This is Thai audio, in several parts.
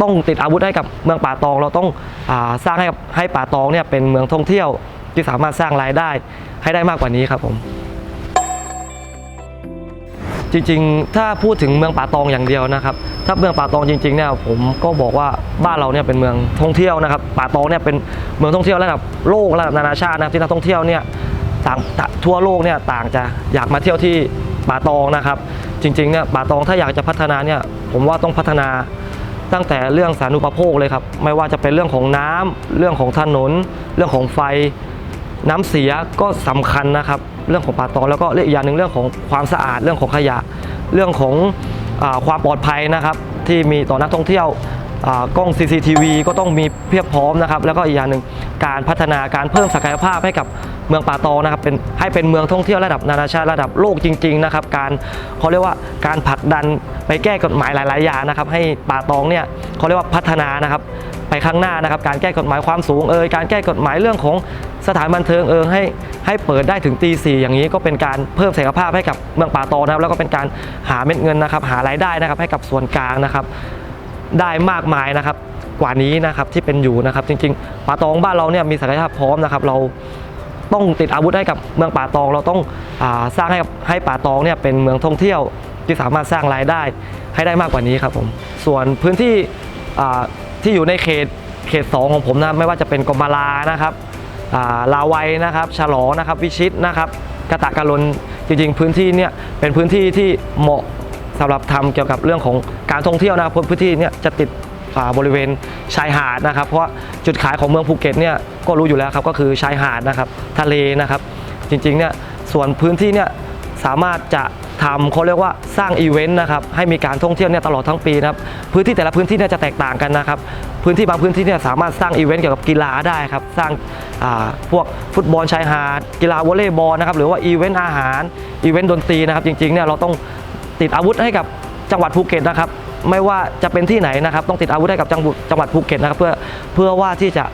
ต้องติดอาวุธให้กับเมืองป่าตอง เราต้องอสร้างให้กับให้ป่าตองเนี่ยเป็นเมืองท่องเที่ยวที่สามารถสร้างรายได้ให้ได้มากกว่านี้ครับผม จริงๆ ถ้าพูดถึงเมืองป่าตองอย่างเดียวนะครับ ถ้าเมืองป่าตองจริงๆเนี่ยผมก็บอกว่าบ้านเราเนี่ยเป็นเมืองท่องเที่ยวนะครับ ป่าตองเนี่ยเป็นเมืองท่องเที่ยวระดับโลกระดับนานาชาตินะที่นักท่องเที่ยวเนี่ยต่างทั่วโลกเนี่ยต่างจะอยากมาเที่ยวที่ป่าตองนะครับ จริงๆเนี่ยป่าตองถ้าอยากจะพัฒนาเนี่ยผมว่าต้องพัฒนา ตั้งแต่เรื่องสาธารณูปโภคเลยครับ ไม่ว่าจะเป็นเรื่องของน้ำเรื่องของถนน เรื่องของไฟ น้ำเสียก็สำคัญนะครับ เรื่องของป่าตองแล้วก็อีกอย่างหนึ่งเรื่องของความสะอาด เรื่องของขยะ เรื่องของอความปลอดภัยนะครับ ที่มีต่อนักท่องเที่ยว กล้อง CCTV ก็ต้องมีเพียบพร้อมนะครับ แล้วก็อีกอย่างหนึ่งการพัฒนาการเพิ่มศักยภาพให้กับเมืองป่าตองนะครับเป็นให้เป็นเมืองท่องเที่ยวระดับนานาชาติระดับโลกจริงๆนะครับการเขาเรียกว่าการผลักดันไปแก้กฎหมายหลายๆอย่างนะครับให้ป่าตองเนี่ยเขาเรียกว่าพัฒนานะครับไปข้างหน้านะครับการแก้กฎหมายความสูงเอ่ยการแก้กฎหมายเรื่องของสถานบันเทิงเอ่ยให้ให้เปิดได้ถึงตีสี่อย่างนี้ก็เป็นการเพิ่มศักยภาพให้กับเมืองป่าตองนะครับแล้วก็เป็นการหาเม็ดเงินนะครับหารายได้นะครับให้กับส่วนกลางนะครับ ได้มากมายนะครับ กว่านี้นะครับที่เป็นอยู่นะครับ จริงๆ ป่าตองบ้านเราเนี่ยมีศักยภาพพร้อมนะครับ เราต้องติดอาวุธให้กับเมืองป่าตอง เราต้องอสร้างให้กับให้ป่าตองเนี่ยเป็นเมืองท่องเที่ยวที่สามารถสร้างรายได้ให้ได้มากกว่านี้ครับผมส่วนพื้นที่ที่อยู่ในเขตเขตสองของผมนะไม่ว่าจะเป็นกมลานะครับาลาวัยนะครับฉลอนะครับ วิชิตนะครับกระตะกะลนจริงๆ พื้นที่เนี่ยเป็นพื้นที่ที่เหมาะ สำหรับทำเกี่ยวกับเรื่องของการท่องเที่ยวนะครับพื้นที่เนี่ยจะติดบริเวณชายหาดนะครับ เพราะจุดขายของเมืองภูเก็ตเนี่ยก็รู้อยู่แล้วครับก็คือชายหาดนะครับทะเลนะครับ จริงๆเนี่ยส่วนพื้นที่เนี่ยสามารถจะทำเขาเรียกว่าสร้างอีเวนต์นะครับให้มีการท่องเที่ยวเนี่ยตลอดทั้งปีนะครับพื้นที่แต่ละพื้นที่เนี่ยจะแตกต่างกันนะครับพื้นที่บางพื้นที่เนี่ยสามารถสร้างอีเวนต์เกี่ยวกับกีฬาได้ครับสร้างาพวกฟุตบอลชายหาดกีฬาวอลเลย์บอลนะครับหรือว่าอีเวนต์อาหารอีเวนต์ดนตรีนะครับจริงๆเนี่ยเราต้อง ติดอาวุธให้กับจังหวัดภูเก็ตนะครับ ไม่ว่าจะเป็นที่ไหนนะครับ ต้องติดอาวุธให้กับจังหวัดจังหวัดภูเก็ตนะครับ เพื่อเพื่อว่าที่จะ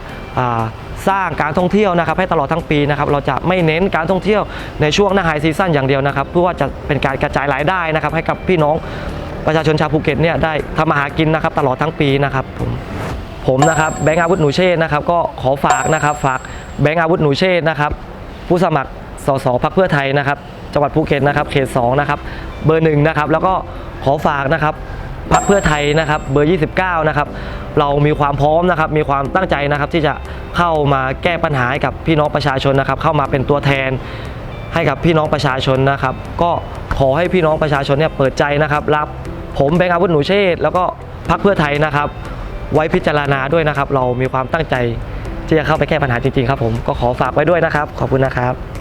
สร้างการท่องเที่ยวนะครับ ให้ตลอดทั้งปีนะครับ เราจะไม่เน้นการท่องเที่ยวในช่วงหน้าไฮซีซั่นอย่างเดียวนะครับ เพื่อว่าจะเป็นการกระจายรายได้นะครับ ให้กับพี่น้องประชาชนชาวภูเก็ตเนี่ยได้ทำมาหากินนะครับ ตลอดทั้งปีนะครับผมผมนะครับแบงค์อาวุธหนูเชษนะครับ ก็ขอฝากนะครับ ฝากแบงค์อาวุธหนูเชษนะครับ ผู้สมัครสสพักเพื่อไทยนะครับ จังหวัดภูเก็ตนะครับเขต2นะครับเบอร์หนึ่งนะครับแล้วก็ขอฝากนะครับพักเพื่อไทยนะครับเบอร์ 29 นะครับเรามีความพร้อมนะครับมีความตั้งใจนะครับที่จะเข้ามาแก้ปัญหาให้กับพี่น้องประชาชนนะครับ เข้ามาเป็นตัวแทนให้กับพี่น้องประชาชนนะครับ ก็ขอให้พี่น้องประชาชนเนี่ยเปิดใจนะครับ รับผมแบงค์อาวุธหนูเชษแล้วก็พักเพื่อไทยนะครับ ไว้พิจารณาด้วยนะครับ เรามีความตั้งใจที่จะเข้าไปแก้ปัญหาจริงๆครับผมก็ขอฝากไว้ด้วยนะครับ ขอบคุณนะครับ